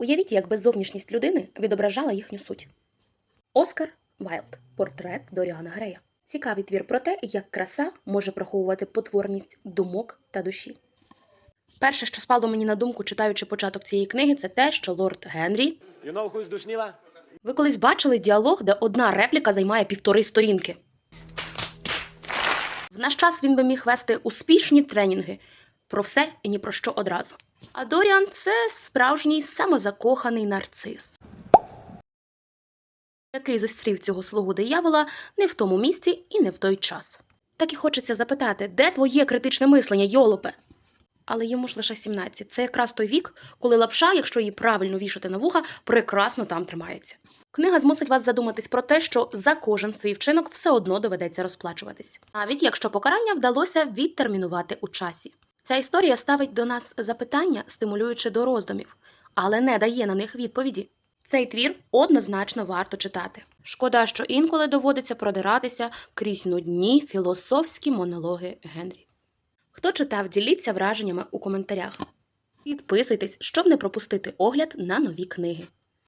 Уявіть, якби зовнішність людини відображала їхню суть. Оскар Вайлд. Портрет Доріана Грея. Цікавий твір про те, як краса може приховувати потворність думок та душі. Перше, що спало мені на думку, читаючи початок цієї книги, це те, що лорд Генрі. You know who's душніла? Ви колись бачили діалог, де одна репліка займає півтори сторінки. В наш час він би міг вести успішні тренінги про все і ні про що одразу. А Доріан це справжній самозакоханий нарцис, який зустрів цього слугу диявола не в тому місці і не в той час. Так і хочеться запитати, де твоє критичне мислення, йолопе? Але йому ж лише 17. Це якраз той вік, коли лапша, якщо її правильно вішати на вуха, прекрасно там тримається. Книга змусить вас задуматись про те, що за кожен свій вчинок все одно доведеться розплачуватись, навіть якщо покарання вдалося відтермінувати у часі. Ця історія ставить до нас запитання, стимулюючи до роздумів, але не дає на них відповіді. Цей твір однозначно варто читати. Шкода, що інколи доводиться продиратися крізь нудні філософські монологи Генрі. Хто читав, діліться враженнями у коментарях. Підписуйтесь, щоб не пропустити огляд на нові книги.